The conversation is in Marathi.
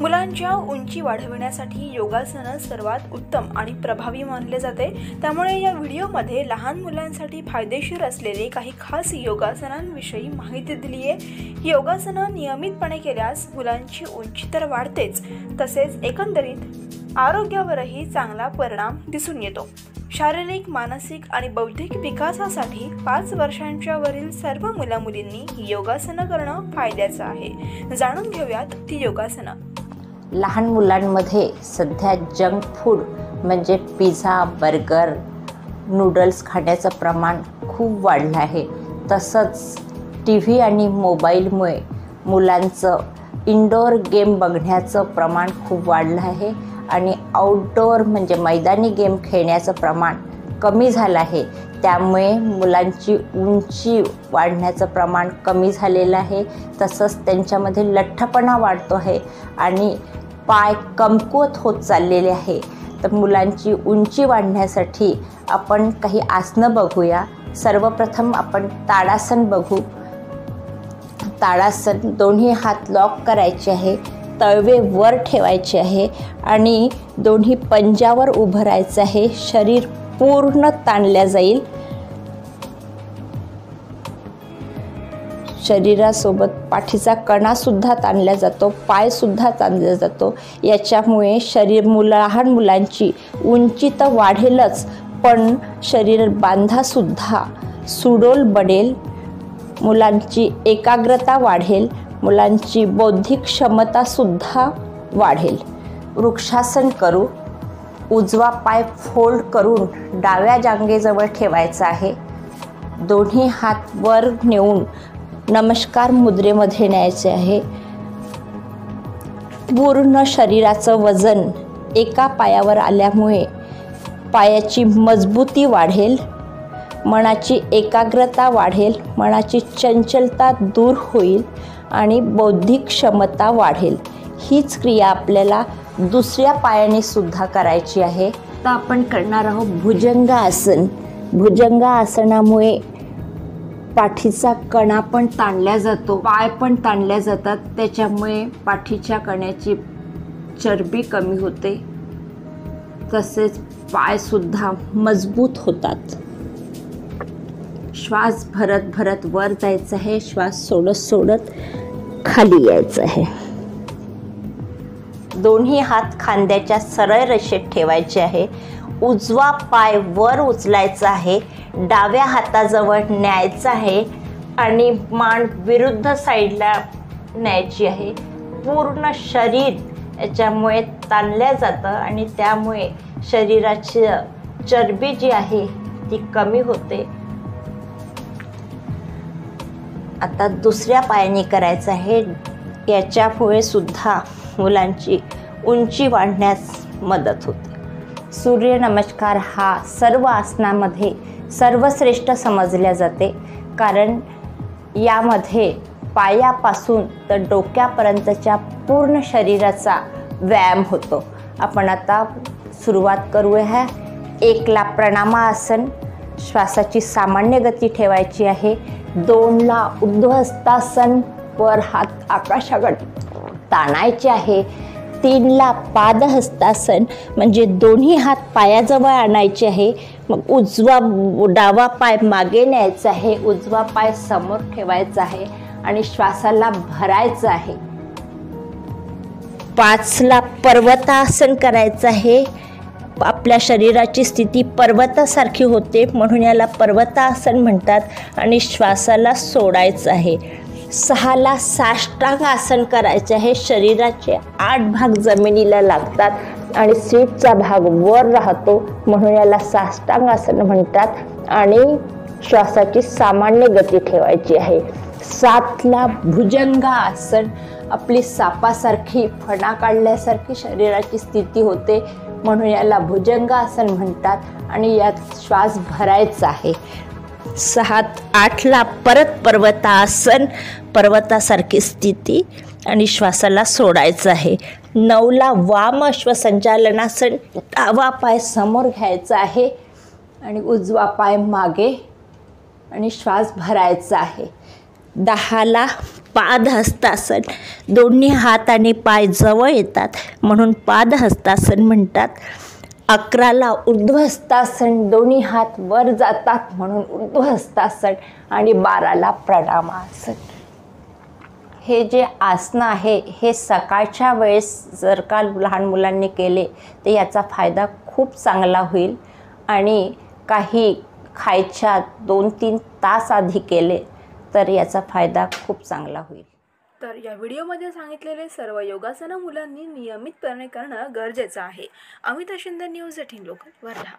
मुलांच्या उंची वाढविण्यासाठी योगासनं सर्वात उत्तम आणि प्रभावी मानले जाते. त्यामुळे या व्हिडिओमध्ये लहान मुलांसाठी फायदेशीर असलेले काही खास योगासनांविषयी माहिती दिली आहे. योगासनं नियमितपणे केल्यास मुलांची उंची तर वाढतेच तसेच एकंदरीत आरोग्यावरही चांगला परिणाम दिसून येतो. शारीरिक मानसिक आणि बौद्धिक विकासासाठी पाच वर्षांच्या वरील सर्व मुलामुलींनी योगासनं करणं फायद्याचं आहे. जाणून घेऊयात ती योगासनं. लहान मुलांमध्ये सध्या जंक फूड म्हणजे पिझ्झा बर्गर नूडल्स खाण्याचं प्रमाण खूप वाढलं आहे. तसंच टी व्ही आणि मोबाईलमुळे मुलांचं इनडोअर गेम बघण्याचं प्रमाण खूप वाढलं आहे आणि आउटडोअर म्हणजे मैदानी गेम खेळण्याचं प्रमाण कमी झालं आहे. त्यामुळे मुलांची उंची वाढण्याचं प्रमाण कमी झालेलं आहे. तसंच त्यांच्यामध्ये लठ्ठपणा वाढतो आहे आणि पाय कमकुवत होत चाललेले आहे. तर मुलांची उंची वाढण्यासाठी आपण काही आसनं बघूया. सर्वप्रथम आपण ताडासन बघू. ताडासन दोन्ही हात लॉक करायचे आहे. तळवे वर ठेवायचे आहे आणि दोन्ही पंजावर उभं राहायचं आहे. शरीर पूर्ण ताणल्या जाईल. शरीरासोबत पाठीचा कणासुद्धा ताणला जातो पायसुद्धा ताणला जातो. याच्यामुळे शरीर मुलं लहान मुलांची उंची तर वाढेलच पण शरीर बांधासुद्धा सुडोल बडेल मुलांची एकाग्रता वाढेल मुलांची बौद्धिक क्षमतासुद्धा वाढेल. वृक्षासन करू उजवा पाय फोल्ड करून डाव्या जांगेजवळ ठेवायचा आहे. दोन्ही हात वर नेऊन नमस्कार मुद्रेमध्ये न्यायचे आहे. पूर्ण शरीराचं वजन एका पायावर आल्यामुळे पायाची मजबूती वाढेल मनाची एकाग्रता वाढेल मनाची चंचलता दूर होईल आणि बौद्धिक क्षमता वाढेल. हीच क्रिया आपल्याला दुसऱ्या पायाने सुद्धा करायची आहे. तर आपण करणार आहोत भुजंग आसन भुजंग आसनामुळे पाठीचा कणा पण ताणल्या जातो पाय पण ताणल्या जातात त्याच्यामुळे पाठीच्या कण्याची चरबी कमी होते. तसेच पायसुद्धा मजबूत होतात. श्वास भरत भरत वर जायचं आहे श्वास सोडत सोडत खाली यायचं आहे. दोन्ही हात खांद्याच्या सरळ रेषेत ठेवायचे आहे. उजवा पाय वर उचलायचा आहे. डाव्या हाताजवळ न्यायचा आहे आणि मान विरुद्ध साईडला न्यायची आहे. पूर्ण शरीर याच्यामुळे ताणल्या जातं आणि त्यामुळे शरीराची चरबी जी आहे ती कमी होते. आता दुसऱ्या पायाने करायचं आहे. याच्यामुळे सुद्धा मुलांची उंची वाढण्यास मदत होते. सूर्यनमस्कार हा सर्व आसनामध्ये सर्वश्रेष्ठ समजल्या जाते. कारण यामध्ये पायापासून तर डोक्यापर्यंतच्या पूर्ण शरीराचा व्यायाम होतो. आपण आता सुरुवात करूया. एकला प्रणामासन. श्वासाची सामान्य गती ठेवायची आहे. दोनला उद्ध्वस्तासन वर हात आकाशाकडे ताणायचे आहे. तीनला पादहस्तासन म्हणजे दोन्ही हात पायाजवळ आणायचे आहे. मग उजवा डावा पाय मागे न्यायचा आहे उजवा पाय समोर ठेवायचा आहे आणि श्वासाला भरायचं आहे. पाचला पर्वतासन करायचं आहे. आपल्या शरीराची स्थिती पर्वतासारखी होते म्हणून याला पर्वतासन म्हणतात आणि श्वासाला सोडायचं आहे. सहाला साष्टांग आसन करायचे आहे. शरीराचे आठ भाग जमिनीला लागतात आणि सीटचा भाग वर राहतो. म्हणून याला साष्टांग आसन म्हणतात आणि श्वासाची सामान्य गती ठेवायची आहे. सातला भुजंगा आसन. आपली सापासारखी फणा काढल्यासारखी शरीराची स्थिती होते. म्हणून याला भुजंगासन म्हणतात आणि यात श्वास भरायचा आहे. सात आठला परत पर्वतासन. पर्वतासारखी स्थिती आणि श्वासाला सोडायचं आहे. नऊला वाम अश्वसंचालनासन डावा पाय समोर घ्यायचा आहे आणि उजवा पाय मागे आणि श्वास भरायचा आहे. दहाला पादहस्तासन. दोन्ही हात आणि पाय जवळ येतात. म्हणून पादहस्तासन म्हणतात. अकराला ऊर्ध्वस्तासन. दोन्ही हात वर जातात. म्हणून ऊर्ध्वस्तासन आणि बाराला प्रणामासन. हे जे आसनं आहे हे सकाळच्या वेळेस जर का लहान मुलांनी केले तर याचा फायदा खूप चांगला होईल. आणि काही खायच्या दोन तीन तास आधी केले तर याचा फायदा खूप चांगला होईल. तर या व्हिडिओमध्ये सांगितलेले सर्व योगासनं मुलांनी नियमितपणे करणं गरजेचं आहे. Amita Shinde news eighteen local Wardha.